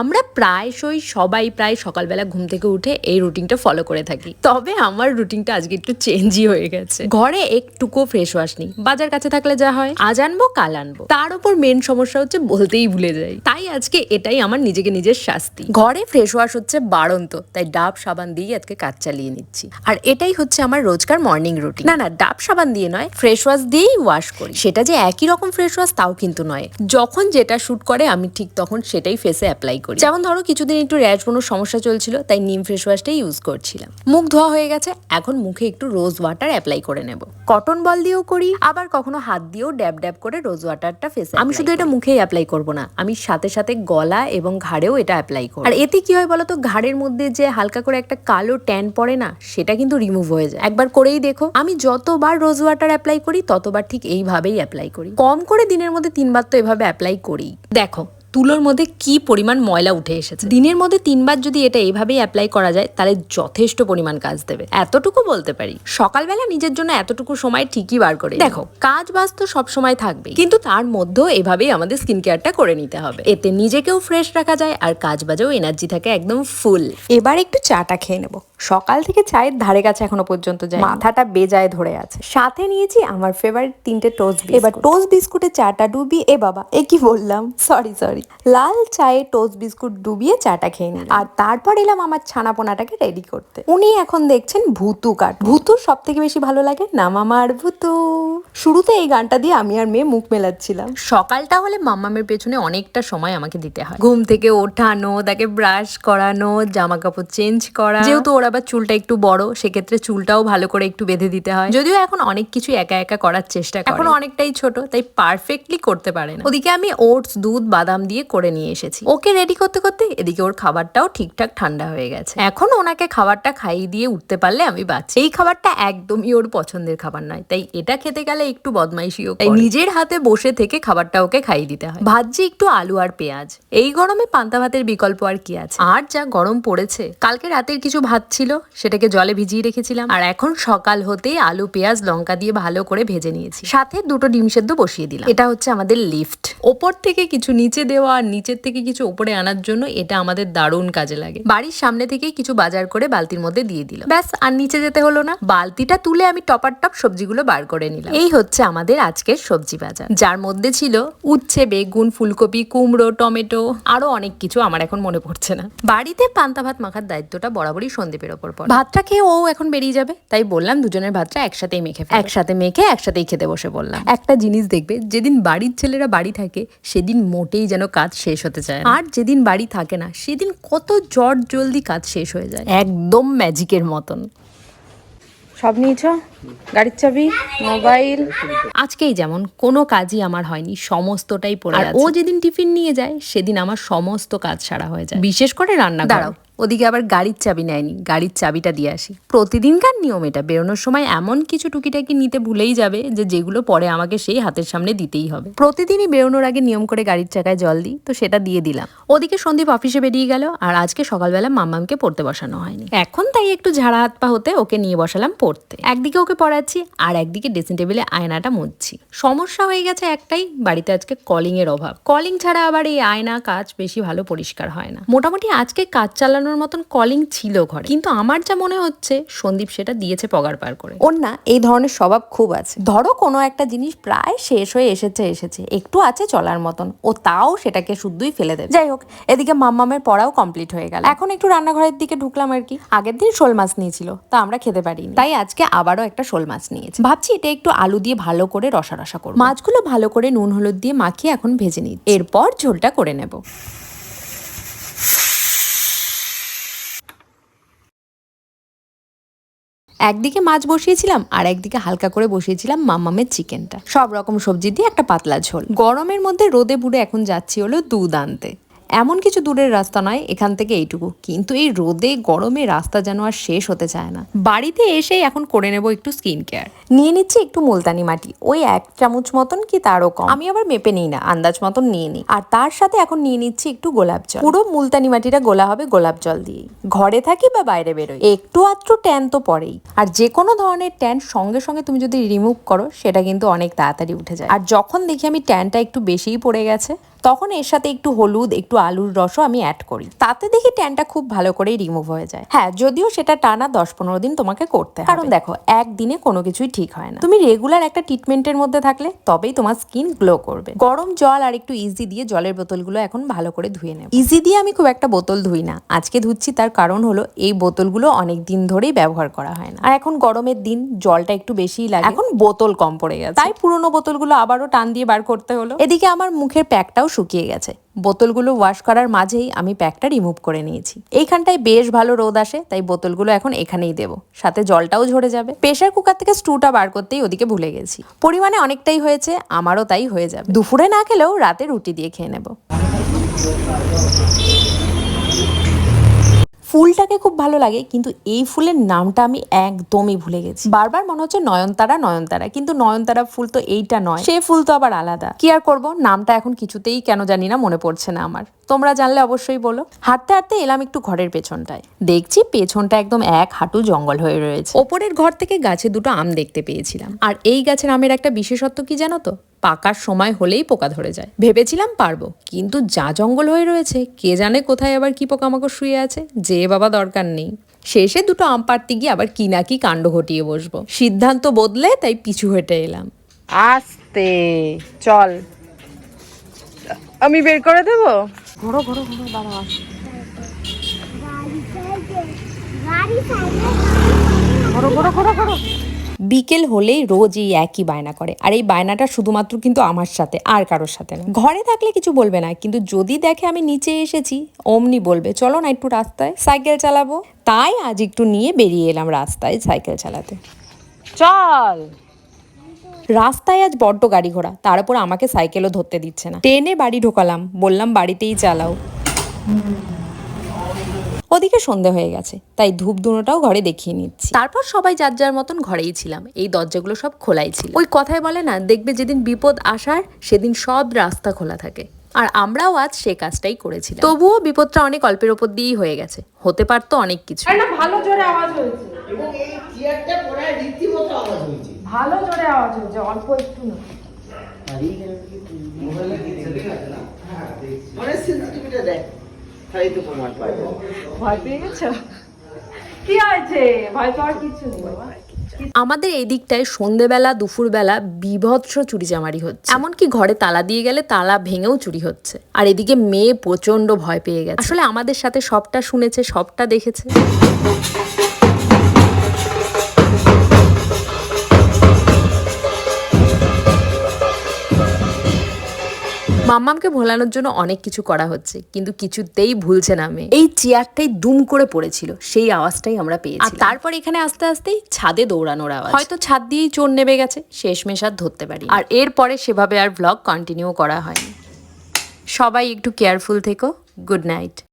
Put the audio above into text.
আমরা প্রায়শই সবাই প্রায় সকালবেলা ঘুম থেকে উঠে এই রুটিনটা ফলো করে থাকি। তবে আমার রুটিনটা আজকে একটু চেঞ্জই হয়ে গেছে। ঘরে একটুকু ফ্রেশ ওয়াশ নেই। বাজার কাছে থাকলে যা হয়, আজ আনব, কাল আনব। তার উপর মেন সমস্যা হচ্ছে বলতেই ভুলে যাই। তাই আজকে এটাই আমার নিজেকে নিজের শাস্তি। ঘরে ফ্রেশ ওয়াশ হচ্ছে বাড়ন্ত, তাই ডাব, সাবান দিয়ে আজকে কাজ চালিয়ে নিচ্ছি। আর এটাই হচ্ছে আমার রোজকার মর্নিং রুটিন না না, ডাব, সাবান দিয়ে নয় ফ্রেশ ওয়াশ দিয়েই ওয়াশ করি। সেটা যে একই রকম ফ্রেশ ওয়াশ তাও কিন্তু নয়। যখন যেটা শুট করে আমি ঠিক তখন সেটাই ফেসে অ্যাপ্লাই করি। যেমন ধরো কিছুদিন একটু র্যাশ কোনো সমস্যা চলছিল তাই নিম ফ্রেশ ওয়াশটাই ইউজ করছিলাম। মুখ ধোয়া হয়ে গেছে এখন মুখে একটু রোজ ওয়াটার অ্যাপ্লাই করে নেব। কটন বল দিয়েও করি আবার কখনো হাত দিয়েও ড্যাব ড্যাব করে রোজ ওয়াটারটা ফেসে আমি শুধু এটা মুখেই অ্যাপ্লাই করব না আমি সাথে সাথে গলা এবং ঘাড়েও এটা অ্যাপ্লাই করি আর এতে কি হয় বলতো ঘাড়ের মধ্যে যে হালকা করে একটা কালো ট্যান পড়ে না সেটা কিন্তু রিমুভ হয়ে যায়। একবার করেই দেখো আমি যতবার রোজ ওয়াটার অ্যাপ্লাই করি ততবার ঠিক এইভাবেই অ্যাপ্লাই করি। কম করে দিনের মধ্যে তিনবার তো এভাবে অ্যাপ্লাই করি। দেখো তুলোর মধ্যে কি পরিমাণ ময়লা উঠে এসেছে? দিনের মধ্যে তিনবার যদি এটা এইভাবেই অ্যাপ্লাই করা যায় তাহলে যথেষ্ট পরিমাণ কাজ দেবে। এতটুকু বলতে পারি। সকালবেলা নিজের জন্য এতটুকু সময় ঠিকই বার করে দেখো কাজ বাজ তো সব সময় থাকবে কিন্তু তার মধ্যেও এভাবেই আমাদের স্কিন কেয়ারটা করে নিতে হবে। এতে নিজেকেও ফ্রেশ রাখা যায় আর কাজ বাজেও এনার্জি থাকে একদম ফুল এবার একটু চাটা খেয়ে নেব। সকাল থেকে চায়ের ধারে কাছে এখনও পর্যন্ত যায় মাথাটা বেজায় ধরে আছে। সাথে নিয়েছি আমার ফেভারিট তিনটে টোস্ট এবার টোস্ট বিস্কুটে চাটা ডুবি এ বাবা এ কি বললাম? সরি সরি লাল চায়ে টোস্ট বিস্কুট ডুবিয়ে চাটা খেয়ে নিলাম। আর তারপর এলাম আমার ছানাপোনাটাকে রেডি করতে। উনি এখন দেখছেন ভুতু কাট ভুতু সব থেকে বেশি ভালো লাগে নামামার ভুতু। শুরুতে এই গানটা দিয়ে আমি আর মেয়ে মুখ মেলাচ্ছিলাম। সকালটা হলে মাম্মামের পেছনে অনেকটা সময় আমাকে দিতে হয়। ঘুম থেকে ওঠানো তাকে ব্রাশ করানো জামা কাপড় চেঞ্জ করা। যেহেতু ওর আবার চুলটা একটু বড় সেক্ষেত্রে চুলটাও ভালো করে একটু বেঁধে দিতে হয়। যদিও এখন অনেক কিছু একা একা করার চেষ্টা করে এখন অনেকটাই ছোট তাই পারফেক্টলি করতে পারে না। ওদিকে আমি ওটস দুধ বাদাম দিয়ে করে নিয়ে এসেছি। ওকে রেডি করতে করতে এদিকে ওর খাবারটাও ঠিকঠাক ঠান্ডা হয়ে গেছে। এখন ওনাকে খাবারটা খাইয়ে দিয়ে উঠতে পারলে আমি বাঁচি। এই খাবারটা একদমই ওর পছন্দের খাবার নয় তাই এটা খেতে গেলে একটু বদমাইশিও তাই নিজের হাতে বসে থেকে খাবারটা ওকে খাইয়ে দিতে হয়। ভাজছি একটু আলু আর পেঁয়াজ এই গরমে পান্তা ভাতের বিকল্প আর কি আছে? আর যা গরম পড়েছে কালকে রাতের কিছু ভাত ছিল সেটাকে জলে ভিজিয়ে রেখেছিলাম। আর এখন সকাল হতেই আলু পেঁয়াজ লঙ্কা দিয়ে ভালো করে ভেজে নিয়েছি। সাথে দুটো ডিম সেদ্ধ বসিয়ে দিলাম। এটা হচ্ছে আমাদের লিফট ওপর থেকে কিছু নিচে দেওয়া আর নিচের থেকে কিছু ওপরে আনার জন্য এটা আমাদের দারুণ কাজে লাগে। বাড়ির সামনে থেকেই কিছু বাজার করে বালতির মধ্যে দিয়ে দিলাম। ব্যাস, আর নিচে যেতে হলো না। বালতিটা তুলে আমি টপার টপ সবজিগুলো বার করে নিলাম। এই হচ্ছে আমাদের আজকের সবজি বাজার। যার মধ্যে ছিল উচ্ছে, বেগুন, ফুলকপি, কুমড়ো, টমেটো, আরও অনেক কিছু আমার এখন মনে পড়ছে না। বাড়িতে পান্তা ভাত মাখার দায়িত্বটা বরাবরই সন্দীপের ওপর পড়ে। ভাতটা খেয়ে ও এখন বেরিয়ে যাবে। তাই বললাম দুজনের ভাতটা একসাথেই মেখে। একসাথে মেখে, একসাথেই খেতে বসে বললাম। একটা জিনিস দেখবে, যেদিন বাড়ির ছেলেরা বাড়ি থাকে, সেদিন মোটেই যেন কাজ শেষ হতে চায় আর যেদিন বাড়ি থাকে না সেদিন কত জট জলদি কাজ শেষ হয়ে যায়। একদম ম্যাজিকের মতন। সব নিয়েছ? গাড়ির চাবি? মোবাইল? আজকেই যেমন কোনো কাজই আমার হয়নি সমস্তটাই পড়ে আর ও যেদিন টিফিন নিয়ে যায় সেদিন আমার সমস্ত কাজ সারা হয়ে যায়। বিশেষ করে রান্না দাঁড়াও ওদিকে আবার গাড়ির চাবি নেয়নি, গাড়ির চাবিটা দিয়ে আসি। প্রতিদিনকার নিয়ম এটা, বেরোনোর সময় এমন কিছু টুকিটাকি নিতে ভুলেই যাবে যে যেগুলো পরে আমাকে সেই হাতের সামনে দিতেই হবে। প্রতিদিনই বেরোনোর আগে নিয়ম করে গাড়ির চাকায় জল দিই, তো সেটা দিয়ে দিলাম। ওদিকে সন্দীপ অফিসে বেরিয়ে গেল, আর আজকে সকালবেলা মাম্মামকে পড়তে বসানো হয়নি। এখন তাই একটু ঝাড়া হাত পা হতে ওকে নিয়ে বসালাম পড়তে। একদিকে ওকে পড়াচ্ছি, আর একদিকে ড্রেসিং টেবিলে আয়নাটা মুছছি। সমস্যা হয়ে গেছে একটাই, বাড়িতে আজকে কলিং এর অভাব। কলিং ছাড়া আবার এই আয়না কাজ বেশি ভালো পরিষ্কার হয় না। মোটামুটি আজকে কাজ চালানোর মতন কলিং ছিল ঘরে। কিন্তু আমার যা মনে হচ্ছে, সন্দীপ সেটা দিয়েছে পগার পার করে। ওর না এই ধরনের স্বভাব খুব আছে। ধরো কোনো একটা জিনিস প্রায় শেষ হয়ে এসেছে এসেছে। একটু আছে চলার মতন। ও তাও সেটাকে শুদ্ধই ফেলে দেবে। যাই হোক, এদিকে মাম্মামের পড়াও কমপ্লিট হয়ে গেল। এখন একটু রান্নাঘরের দিকে ঢুকলাম আর কি। আগের দিন শোল মাছ নিয়েছিল, তা আমরা খেতে পারিনি। তাই আজকে আবারও একটা শোল মাছ নিয়েছি। ভাবছি এটা একটু আলু দিয়ে ভালো করে রসা রসা করব। মাছগুলো ভালো করে নুন, হলুদ দিয়ে মাখিয়ে এখন ভেজে নিই এরপর ঝোলটা করে নেব। একদিকে মাছ বসিয়েছিলাম আর একদিকে হালকা করে বসিয়েছিলাম মামামের চিকেনটা। সব রকম সবজি দিয়ে একটা পাতলা ঝোল। গরমের মধ্যে রোদে বুড়ে এখন যাচ্ছি হলো দুধ আনতে। এমন কিছু দূরের রাস্তা নয়, এখান থেকে এইটুকু। কিন্তু এই রোদে, গরমে রাস্তা যেন আর শেষ হতে চায় না। বাড়িতে এসেই এখন করে নেব একটু স্কিন কেয়ার নিয়ে নিচ্ছি একটু মুলতানি মাটি। ওই এক চামচ মতন কি তারও কম। আমি আবার মেপে নিই না, আন্দাজ মতন নিয়ে নিই। আর তার সাথে এখন নিয়ে নিচ্ছি একটু গোলাপ জল। পুরো মুলতানি মাটিটা গোলা হবে গোলাপ জল দিয়েই। ঘরে থাকি বা বাইরে বেরোই। একটু আধটু ট্যান তো পড়েই। আর যে কোনো ধরনের ট্যান সঙ্গে সঙ্গে তুমি যদি রিমুভ করো, সেটা কিন্তু অনেক তাড়াতাড়ি উঠে যায়। আর যখন দেখি আমি ট্যানটা একটু বেশিই পড়ে গেছে তখন এর সাথে একটু হলুদ, একটু আলুর রসও আমি অ্যাড করি। তাতে দেখি ট্যানটা খুব ভালো করেই রিমুভ হয়ে যায়। হ্যাঁ যদিও সেটা টানা দশ পনেরো দিন তোমাকে করতে কারণ দেখো, একদিনে কোনো কিছুই ঠিক হয় না। তুমি রেগুলার একটা ট্রিটমেন্টের মধ্যে থাকলে তবেই তোমার স্কিন গ্লো করবে। গরম জল আর একটু ইজি দিয়ে জলের বোতলগুলো এখন ভালো করে ধুয়ে নেব। ইজি দিয়ে আমি খুব একটা বোতল ধুই না। আজকে ধুচ্ছি তার কারণ হলো এই বোতলগুলো অনেক দিন ধরেই ব্যবহার করা হয় না। আর এখন গরমের দিন জলটা একটু বেশিই লাগে। এখন বোতল কম পড়ে গেছে। তাই পুরোনো বোতলগুলো আবারও টান দিয়ে বার করতে হলো। এদিকে আমার মুখের প্যাকটাও শুকিয়ে গেছে। বোতলগুলো ওয়াশ করার মাঝেই আমি প্যাকটা রিমুভ করে নিয়েছি। এইখানটায় বেশ ভালো রোদ আসে, তাই বোতলগুলো এখন এখানেই দেব। সাথে জলটাও ঝরে যাবে। প্রেশার কুকার থেকে স্টুটা বার করতেই ওদিকে ভুলে গেছি। পরিমাণে অনেকটাই হয়েছে, আমারও তাই হয়ে যাবে। দুপুরে না খেলেও রাতে রুটি দিয়ে খেয়ে নেব। ফুলটাকে খুব ভালো লাগে, কিন্তু এই ফুলের নামটা আমি একদমই ভুলে গেছি। বারবার মনে হচ্ছে নয়নতারা নয়নতারা, কিন্তু নয়নতারা ফুল তো এইটা নয়। সে ফুল তো আবার আলাদা। কি আর করব? নামটা এখন কিছুতেই কেন জানি না মনে পড়ছে না আমার। তোমরা জানলে অবশ্যই বলো। হাঁটতে হাঁটতে এলাম একটু ঘরের পেছনটায়। দেখছি পেছনটা একদম এক হাঁটু জঙ্গল হয়ে রয়েছে। ওপরের ঘর থেকে গাছে দুটো আম দেখতে পেয়েছিলাম। আর এই গাছের আমের একটা বিশেষত্ব কি জানো তো? পাকার সময় হলেই পোকা ধরে যায়। ভেবেছিলাম পারব কিন্তু যা জঙ্গল হয়ে রয়েছে কে জানে কোথায় আবার কি পোকামাকড় শুয়ে আছে যে বাবা দরকার নেই। শেষে দুটো আম পাড়তে গিয়ে আবার কি না কি কাণ্ড ঘটিয়ে বসবো। সিদ্ধান্ত বদলে তাই পিছু হেঁটে এলাম। আস্তে চল। আমি বের করে দেবো? বিকেল হলেই রোজ এই একই বায়না করে। আর এই বায়নাটা শুধুমাত্র কিন্তু আমার সাথে আর কারোর সাথে না ঘরে থাকলে কিছু বলবে না কিন্তু যদি দেখে আমি নিচে এসেছি অমনি বলবে চলো না একটু রাস্তায় সাইকেল চালাবো। তাই আজ একটু নিয়ে বেরিয়ে এলাম রাস্তায় সাইকেল চালাতে। চল। রাস্তায় আজ বড্ড গাড়ি ঘোড়া তার উপর আমাকে সাইকেলও ধরতে দিচ্ছে না। ট্রেনে বাড়ি ঢোকালাম বললাম বাড়িতেই চালাও। ওদিকে সন্ধে হয়ে গেছে তাই ধূপ ধুনোটাও ঘরে দেখিয়ে নিচ্ছি। তারপর সবাই যার যার মতন ঘরেই ছিলাম এই দরজাগুলো সব খোলাই ছিল। ওই কথায় বলে না দেখবে যেদিন বিপদ আসার সেদিন সব রাস্তা খোলা থাকে। আর আমরাও আজ সে কাজটাই করেছিলাম। তবুও বিপদটা অনেক অল্পের ওপর দিয়েই হয়ে গেছে হতে পারতো অনেক কিছু। ভালো জোরে আওয়াজ হয়েছে। এবং এই চেয়ারটা পড়ায় রীতিমতো আওয়াজ হয়েছে। ভালো জোরে আওয়াজ হয়েছে অল্প একটু না। হ্যাঁ মানে সেন্সিটিভিটা দেখ। তাই তো প্রমাণ পাই ভয় পেয়ে গেছো? কি হয়েছে? ভয় পাওয়ার কিছু নেই বাবা। আমাদের এই দিকটায় সন্ধেবেলা দুপুরবেলা বিভৎস চুরি চামারি হচ্ছে। এমনকি ঘরে তালা দিয়ে গেলে তালা ভেঙেও চুরি হচ্ছে। আর এদিকে মেয়ে প্রচণ্ড ভয় পেয়ে গেছে। আসলে আমাদের সাথে সবটা শুনেছে সবটা দেখেছে। মাম্মামকে ভোলানোর জন্য অনেক কিছু করা হচ্ছে কিন্তু কিছুতেই ভুলছে না মেয়ে। এই চেয়ারটাই দুম করে পড়েছিল সেই আওয়াজটাই আমরা পেয়েছি আর তারপর এখানে আস্তে আস্তেই ছাদে দৌড়ানোর আওয়াজ। হয়তো ছাদ দিয়েই চোর নেমে গেছে শেষমেশ আর ধরতে পারি আর এরপরে সেভাবে আর ব্লগ কন্টিনিউ করা হয়নি। সবাই একটু কেয়ারফুল থেকো গুড নাইট